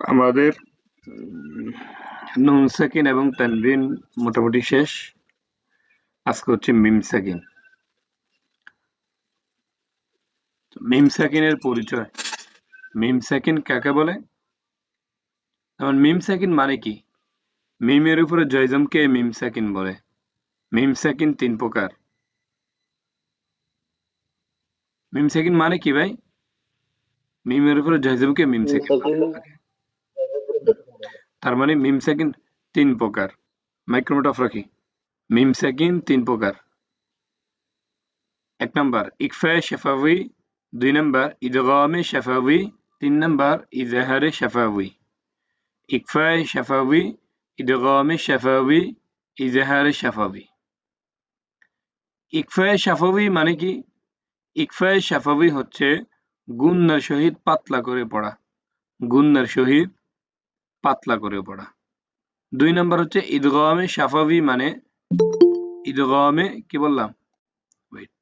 আমাদের নুন সাকিন এবং তানবিন মোটামুটি শেষ। আজকে হচ্ছে মিম সাকিন। মিম সাকিনের পরিচয়। মিম সাকিন কাকে বলে? যেমন মিম সাকিন মানে কি? মিমের উপরে জয়জমকে মিম সাকিন বলে। মিম সাকিন তিন প্রকার। মিম সাকিন মানে কি ভাই? মিমের উপরে জয়জমকে মিম সাকিন। বলে। তার মানে মিম সাকিন তিন প্রকার। মাইক্রোমিট অফ রাখি। মিম সাকিন তিন প্রকার। এক নম্বর, ইকফা শেফাউই দুই নাম্বার, ইদগামে শেফাউই তিন নাম্বার, ইজাহারে শেফাউই ইকফা শেফাউই ইদগামে শেফাউই ইজাহারে শেফাউই ইকফা শেফাউই মানে কি? ইকফা শেফাউই হচ্ছে গুন্নার সহিত পাতলা করে পড়া। গুন্নার সহিত পাতলা করে পড়া। দুই নম্বর হচ্ছে ঈদগামে সাফাবি মানে ঈদগামে কি বললাম? ওয়েট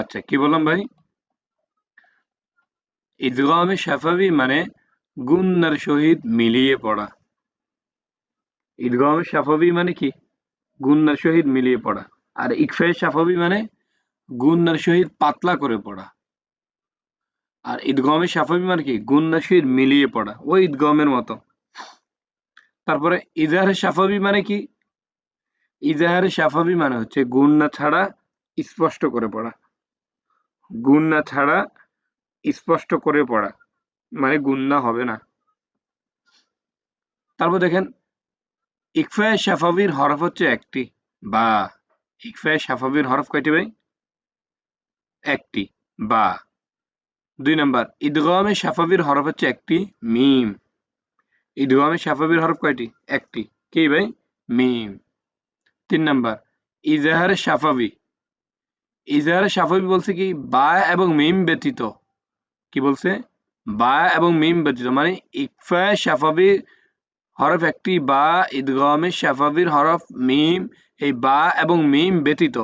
আচ্ছা কি বললাম ভাই? ঈদগামে সাফাবি মানে গুন্নার সহিত মিলিয়ে পড়া। ঈদগামে সাফাবি মানে কি? গুন্নার সহিত মিলিয়ে পড়া। আর ইকফায়ে সাফাবি মানে গুন্নার সহিত পাতলা করে পড়া। আর ঈদগমে সাফাবি মানে কি? গুন্নার সহিত মিলিয়ে পড়া। ওই ঈদগমের মতো। তারপরে ইজাহারে সাফাবি মানে কি? ইজাহারে সাফাবি মানে হচ্ছে গুন্না ছাড়া স্পষ্ট করে পড়া। গুন্না ছাড়া স্পষ্ট করে পড়া মানে গুন্না হবে না। তারপর দেখেন, ইকফায়ে সাফাবির হরফ হচ্ছে একটি, বা, ইকফায় সাফাবির হরফ কয়টি ভাই? একটি, বা। দুই নাম্বার ঈদগামে সাফাবির হরফ হচ্ছে একটি, মিম। ঈদগামে সাফাবির হরফ কয়টি? একটি। কি ভাই? মিম। তিন নাম্বার, ইজাহারে সাফাবি ইজাহারে সাফাবি বলছে কি বা এবং মিম ব্যতীত। কি বলছে? বা এবং মিম ব্যতীত। মানে ইকফা সাফাবি হরফ একটি, বা ঈদগামে সাফাবির হরফ মিম, এই বা এবং মিম ব্যতীত।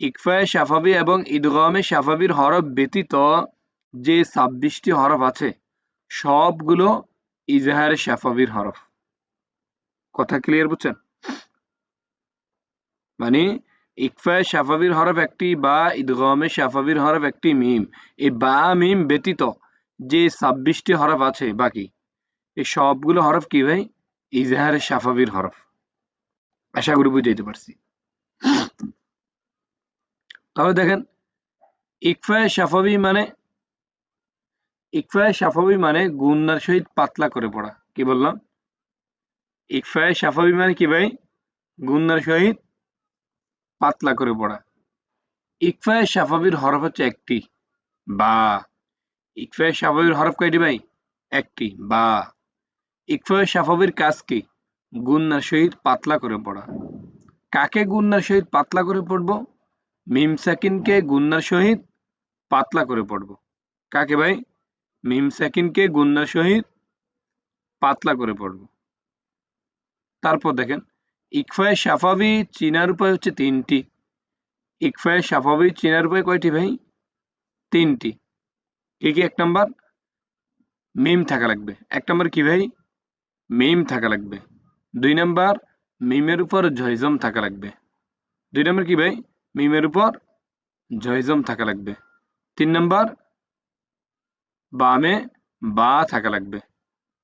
ইকফায়ে সাফাবি এবং ঈদগামে সাফাবির হরফ ব্যতীত যে ছাব্বিশটি হরফ আছে, সবগুলো ইজাহারে সাফাবির হরফ। কথা ক্লিয়ার বুঝছেন? মানে ইকফায়ে সাফাবির হরফ একটি বা ঈদগামে সাফাবির হরফ একটি মিম। এই বা মিম ব্যতীত যে ছাব্বিশটি হরফ আছে বাকি, এই সবগুলো হরফ কি ভাই? ইজাহারে সাফাবির হরফ। আশা করি বুঝাইতে পারছি। তাহলে দেখেন, ইকফায়ে সাফাবি মানে ইকফায়ে শাফাবি মানে গুন্নার সহিত পাতলা করে পড়া। কি বললাম? ইকফায়ে সাফাবি মানে কি ভাই? গুন্নার সহিত পাতলা করে পড়া। ইকফায়ে সাফাবির হরফ হচ্ছে একটি, বা। ইকফায়ে সাফাবির হরফ কয়টি ভাই? একটি, বা। ইকফায়ে সাফাবির কাজ কি? গুন্নার সহিত পাতলা করে পড়া। কাকে গুন্নার সহিত পাতলা করে পড়ব? মিম সাকিনকে গুন্নার সহিত পাতলা করে পড়ব। কাকে ভাই? মিম সাকিনকে গুন্নার সহিত পাতলা করে পড়ব। তারপর দেখেন ইকফায়ে সাফাবি চিনার উপায় হচ্ছে তিনটি। ইকফায় সাফাবি চিনার উপায় কয়টি ভাই? তিনটি। কি কি? এক নম্বর, মিম থাকা লাগবে। এক নম্বর কি ভাই? মিম থাকা লাগবে। দুই নম্বর, মিমের উপর জয়জম থাকা লাগবে। দুই নম্বর কি ভাই? মিমের উপর জয়জম থাকা লাগবে। তিন নাম্বার, বামে বা থাকা লাগবে।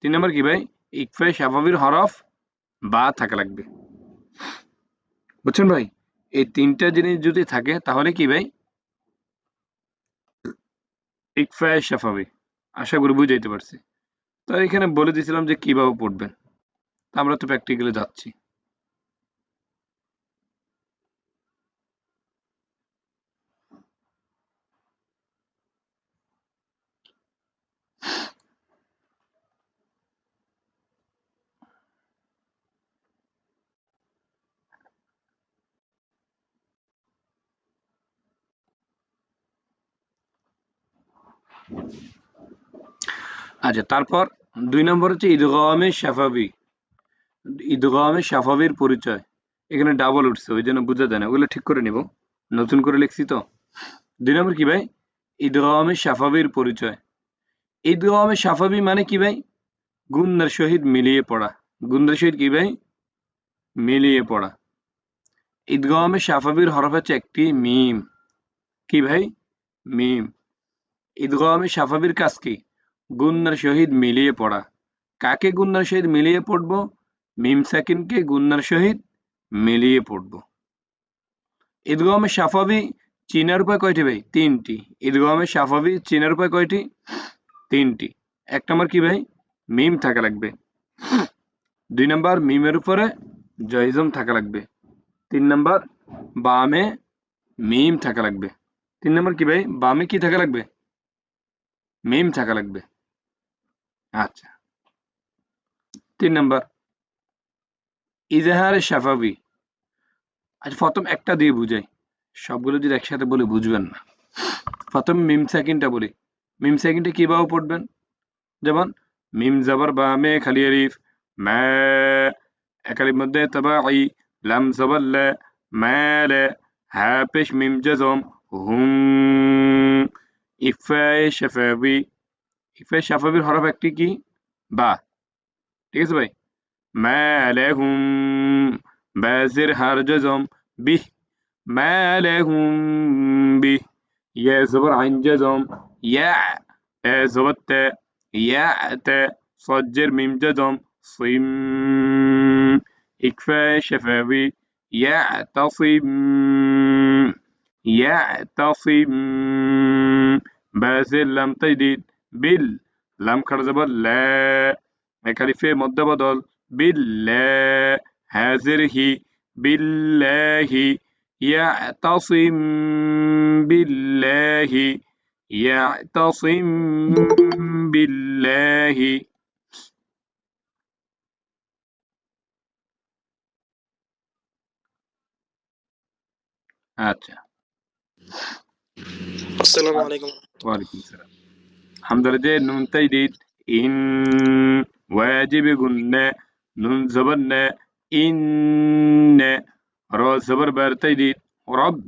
তিন নম্বর কি ভাই? ইকফে সাফাবির হরফ বা থাকা লাগবে। বুঝছেন ভাই? এই তিনটা জিনিস যদি থাকে, তাহলে কি ভাই? হবে আশা করি বুঝাইতে পারছি। তো এখানে বলে দিয়েছিলাম যে কীভাবে পড়বেন। আমরা তো প্র্যাকটিক্যালি যাচ্ছি। আচ্ছা তারপর দুই নম্বর হচ্ছে ঈদগামে সাফাবি ঈদগামে সাফাবির পরিচয়। এখানে ডাবল উঠছে, ওই জন্য বোঝা যায় না। ওগুলো ঠিক করে নিব। নতুন করে লিখছি তো। দুই নম্বর কি ভাই? ঈদগামে সাফাবির পরিচয়। ঈদগামে সাফাবি মানে কি ভাই? গুন্নার শহীদ মিলিয়ে পড়া। গুন্নার শহীদ কি ভাই? মিলিয়ে পড়া। ঈদগামে সাফাবির হরফ হচ্ছে একটি মিম। কি ভাই? মিম। ঈদগামে সাফাবির কাজ কি? গুন্নার শহীদ মিলিয়ে পড়া। কাকে গুন্নার শহীদ মিলিয়ে পড়ব? মিম সাকিনকে গুন্নার শহীদ মিলিয়ে পড়ব। ঈদগামে সাফাবি চিনার উপায় কয়টি ভাই? তিনটি। ঈদগামে সাফাবি চিনার উপায় কয়টি? তিনটি। এক নম্বর কি ভাই? মিম থাকা লাগবে। দুই নম্বর, মিমের উপরে জয়জম থাকা লাগবে। তিন নম্বর, বামে মিম থাকা লাগবে। তিন নম্বর কি ভাই? বামে কি থাকা লাগবে? মিম থাকা লাগবে। আচ্ছা। তিন নম্বর। ইজাহার সাফাবি আচ্ছা প্রথম একটা দিয়ে বুঝাই। সবগুলো যদি একসাথে বলে বুঝবেন না। প্রথম মিম সেকেন্ডটা বলি। মিম সেকেন্ডে কীভাবে পড়বেন? যেমন, মিম জাবার বা মে খালি আরিফ, মা একালির মধ্যে তাবাই লাম জাবার লা মালা হা পেশ মিম জাজম হুম। ইফায়ে শাফাবি ইফায়ে শাফাবির হরফ একটি কি বা ঠিক আছে ভাই মা লাহুম বাজির হার জজম বিহ মা লাহুম বিহ ইয়া জবর আইন জজম ইয়া زبر تاء ياء تاء صجر ميم جدم صم إكفاء شفاوي يعتصم يعتصم باسل لم تجديد বিল লাম খাড়া জবর লা একালিফে মধ্য বদল বিল্লা হাজির হি বিল্লাহি ইয়াতাসিম বিল্লাহি ইয়াতাসিম বিল্লাহি আচ্ছা আসসালামু আলাইকুম وعليكم السلام. الحمد لله نون تجديد إن واجب قلنا نون زبرنا إن را زبر بار تجديد رب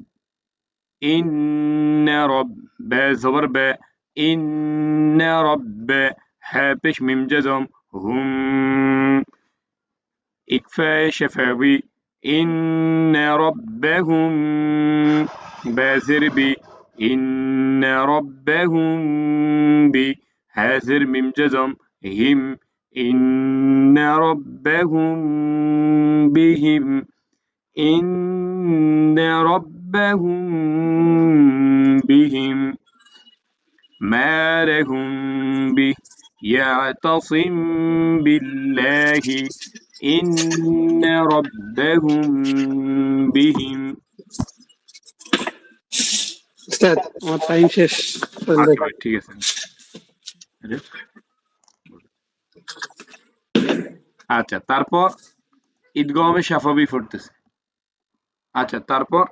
إن رب با زبر با إن رب حابش ميم جزم هم إكفاء شفاوي إن ربهم بازر بي. إن ربهم بي هازر ميم جزم هم إن ربهم بهم إن ربهم بهم ما لهم به يعتصم بالله إن ربهم بهم উস্তাদ আমার টাইম শেষ। আচ্ছা ঠিক আছে। আচ্ছা তারপর ঈদগমে সাফাবি ফুটতেছে। আচ্ছা তারপর?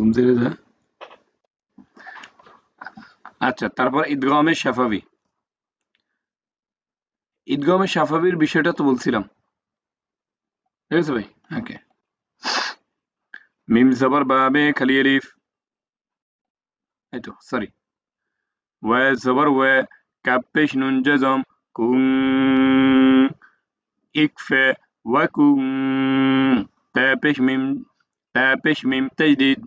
ঘুম থেকে যা। আচ্ছা তারপর ঈদগমে সাফাবি ঈদগমে সাফাবির বিষয়টা তো বলছিলাম। ঠিক আছে ভাই? ওকে মিম জবর বাবে খালি আলিফ। এই সরি ওয়া জবর ওয়া কাপ পেশ নুন জজম কুম ইকফা ওয়া কুম তা পেশ মিম তা পেশ মিম তাজদিদ।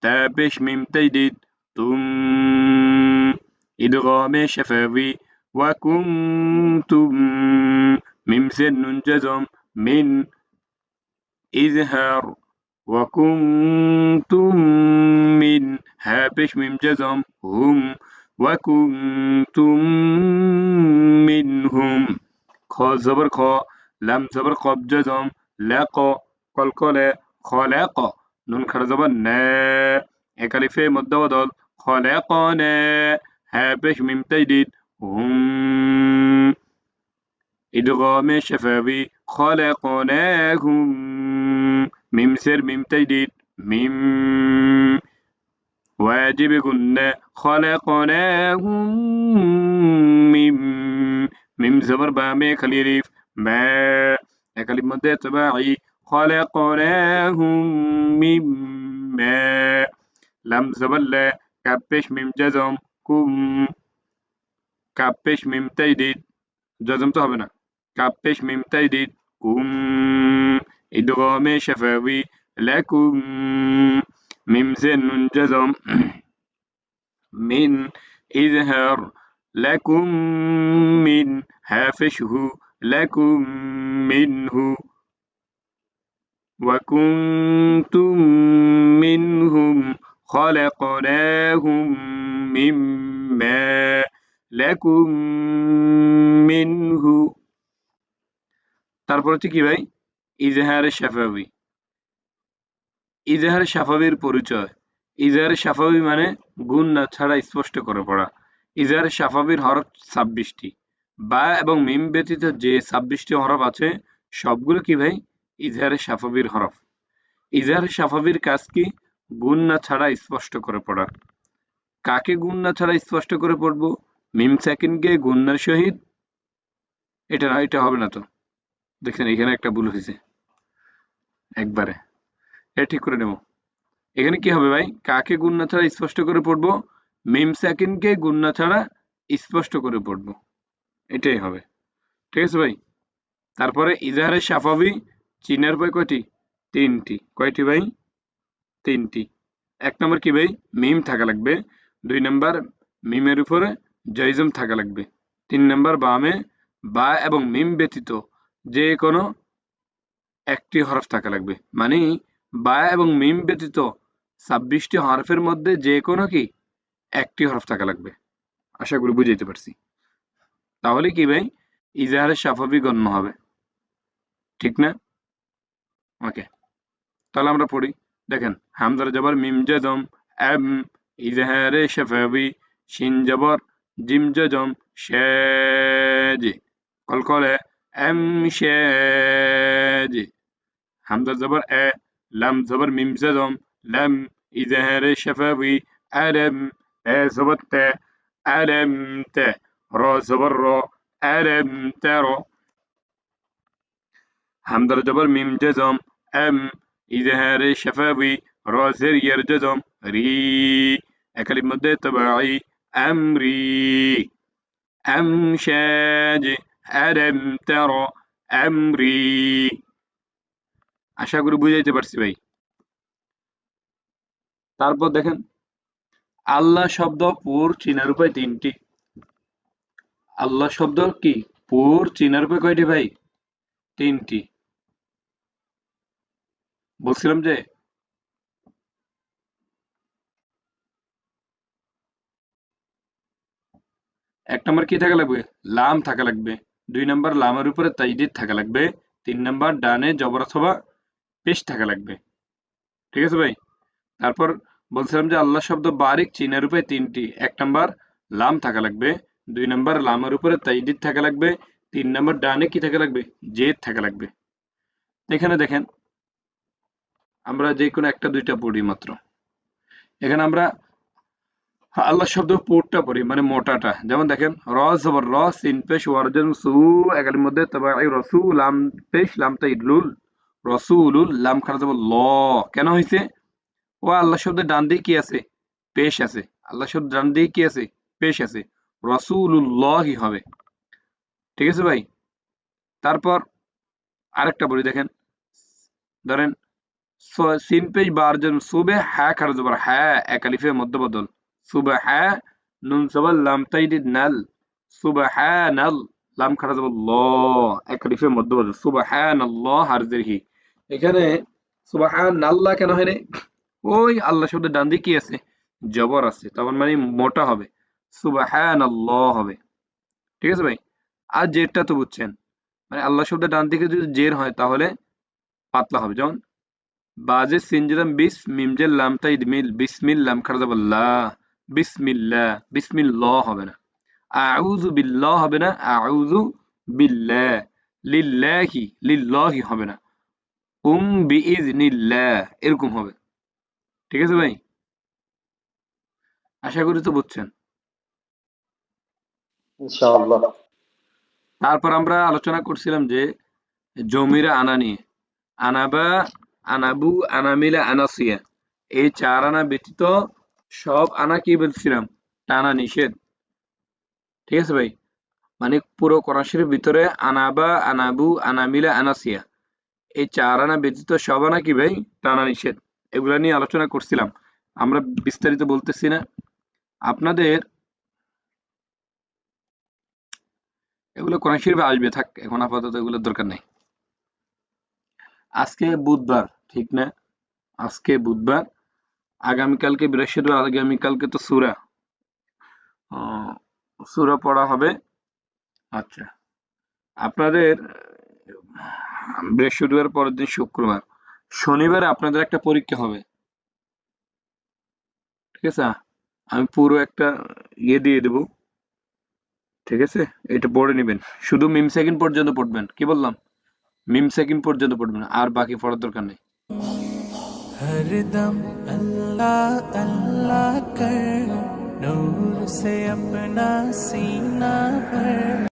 تابش ميم تجديد تم إدغام شفوي وكنتم ميم سن جزم من إزهار وكنتم من هابش ميم جزم هم وكنتم منهم. خا زبر خا لم زبر قب جزم قل قلقلة خلاقا নুন খাড়া জবর নে একালিফে মধ্য বদল খলাকনে হ্যাঁ পেশ মিম তাইদিদ হুম إدغام شفوي خلقناهم ميم سر ميم تجديد ميم واجب قلنا خلقناهم ميم ميم زبر بامي خليريف ما একালির মধ্যে তবাই خلقناهم من ماء. لم زبل كبش ميم جزم كم كبش ميم تجديد جزم تهبنا. كبش ميم تجديد كم إدغام شفوي. لكم ميم زن جزم. من إظهار لكم من هافشه. لكم منه وكنتم منهم خلقناهم مما لكم منه তারপর হচ্ছে কি ভাই ইজহারে শাফাবি ইজহার শাফাবির পরিচয় ইজহার শাফাবি মানে গুণ না ছাড়া স্পষ্ট করে পড়া ইজহার শাফাবির হরফ ছাব্বিশটি বা এবং মিম ব্যতীত যে ছাব্বিশটি হরফ আছে সবগুলো কি ভাই ইজহারে শাফাবির হরফ। ইজহার শাফাবির কাজ কি? গুণ না ছাড়া স্পষ্ট করে পড়া। কাকে গুণ না ছাড়া স্পষ্ট করে পড়ব? মিম সেকেন্ডকে গুন্নার সহিত? এটা না, এটা হবে না তো। দেখছেন এখানে একটা ভুল হয়েছে। একবারে। এটা ঠিক করে নেব। এখানে কি হবে ভাই? কাকে গুন্না ছাড়া স্পষ্ট করে পড়ব? মিম সেকেন্ডকে গুন্না ছাড়া স্পষ্ট করে পড়ব। এটাই হবে। ঠিক আছে ভাই? তারপরে ইজাহারের সাফাবি চিনের বই কয়টি? তিনটি। কয়টি ভাই? তিনটি। এক নম্বর কি ভাই? মিম থাকা লাগবে। দুই নম্বর, মিমের উপরে জয়জম থাকা লাগবে। তিন নম্বর, বামে বা এবং মিম ব্যতীত যে কোনো একটি হরফ থাকা লাগবে। মানে বা এবং মিম ব্যতীত ছাব্বিশটি হরফের মধ্যে যে কোনো কি একটি হরফ থাকা লাগবে। আশা করি বুঝাইতে পারছি। তাহলে কি ভাই? ইজাহারের সাফাবি গণ্য হবে। ঠিক না? ওকে তাহলে আমরা পড়ি। দেখেন হামদার জবর, মিম জজম এম ইজহারে শাফাবি, শিন জবর, জিম জম জজম, শেজ। কলকলে এম শেজ। হামদার জবর, এ, লাম জবর, মিম জজম, লাম, ইজহারে শাফাবি আলম এ জবর, তে আলম তে, র জবর, র আলম তেরো হামদার জবর, মিম জজম র জের ইয়ের জজম রি একালির মধ্যে তবাই আমরি আমশাজ আলম তেরো আমরি আশা করি বুঝাইতে পারছি ভাই। তারপর দেখেন, আল্লাহ শব্দ পুর চিনার উপায় তিনটি। আল্লাহ শব্দ কি? পুর চিনার উপায় কয়টি ভাই? তিনটি। বলছিলাম যে এক নম্বর কি থাকা লাগবে? লাম থাকা লাগবে। দুই নম্বর লামের উপরে তাইদিদ থাকা লাগবে। তিন নম্বর ডানে জবর অথবা পেশ থাকা লাগবে। ঠিক আছে ভাই? তারপর বলছিলাম যে আল্লাহ শব্দ বারিক চীনের উপরে তিনটি। এক নম্বর লাম থাকা লাগবে। দুই নম্বর লামের উপরে তাইদিদ থাকা লাগবে। তিন নম্বর ডানে কি থাকা লাগবে? জেদ থাকা লাগবে। এখানে দেখেন আমরা যে কোনো একটা, দুইটা পড়ি মাত্র। এখানে আমরা আল্লাহ শব্দ পোটটা পড়ি মানে মোটাটা। যেমন দেখেন, র জবর র, সিন পেশ, ওয়ারজন, সু এগালির মধ্যে তবে রসু লাম পেশ, লাম তাইদুল রসুলুল, লাম ল। কেন হয়েছে ও আল্লাহ শব্দের ডান দিয়ে কি আছে? পেশ আছে। আল্লাহ শব্দ ডান দিয়ে কি আছে? পেশ আছে। রসুল্লাহই হবে। ঠিক আছে ভাই? তারপর আরেকটা বলি দেখেন। ধরেন পেজ বার জন সুবে হ্যাঁ খারা জবর হ্যাঁ এক মধ্য বদল নুন লাম নাল লাম ল এক মধ্য বদল নাল্ল হারজেরহি এখানে কেন হয় ওই আল্লাহ শব্দের ডান দিকে কি আছে জবর আছে তখন মানে মোটা হবে সুবাহান হবে ঠিক আছে ভাই আর জেরটা তো বুঝছেন মানে আল্লাহ শব্দের ডান দিকে যদি জের হয় তাহলে পাতলা হবে যেমন মিমজের লাম তাইদ মিল বিসমিল লাম খারজাবাল্লাহ বিসমিল্লাহ বিসমিল্লাহ হবে না আউযু বিল্লাহ হবে না আউযু বিল্লাহ লিল্লাহি লিল্লাহি হবে না উম বিইজনিল্লাহ এরকম হবে। ঠিক আছে ভাই? আশা করি তো বুঝছেন। ইনশাআল্লাহ। তারপর আমরা আলোচনা করছিলাম যে জমিরা আনা নিয়ে। আনাবা আনাবু আনামিলা আনাসিয়া এই চার আনা ব্যতীত সব আনা কি বলছিলাম? টানা নিষেধ। ঠিক আছে ভাই? মানে পুরো কোরআশের ভিতরে আনাবা আনাবু আনামিলা আনাসিয়া এই চার আনা ব্যতীত সব আনা কি ভাই? টানা নিষেধ। এগুলা নিয়ে আলোচনা করছিলাম। আমরা বিস্তারিত বলতেছি না। আপনাদের এগুলো কোরআন শরীফে আসবে, থাক, এখন আপাতত এগুলোর দরকার নেই। আজকে বুধবার। ঠিক না? আজকে বুধবার, আগামীকালকে বৃহস্পতিবার, আগামীকালকে তো সুরা। সুরা পড়া হবে। আচ্ছা। আপনাদের, বৃহস্পতিবার পরের দিন শুক্রবার। শনিবার আপনাদের একটা পরীক্ষা হবে। ঠিক আছে? আমি পুরো একটা ইয়ে দিয়ে দেবো। ঠিক আছে? এটা পড়ে নেবেন। শুধু মিম সেকেন্ড পর্যন্ত পড়বেন। কি বললাম? মিম সেকেন্ড পর্যন্ত পড়বেন। আর বাকি পড়ার দরকার নেই। हरदम अल्लाह अल्लाह कर नूर से अपना सीना भर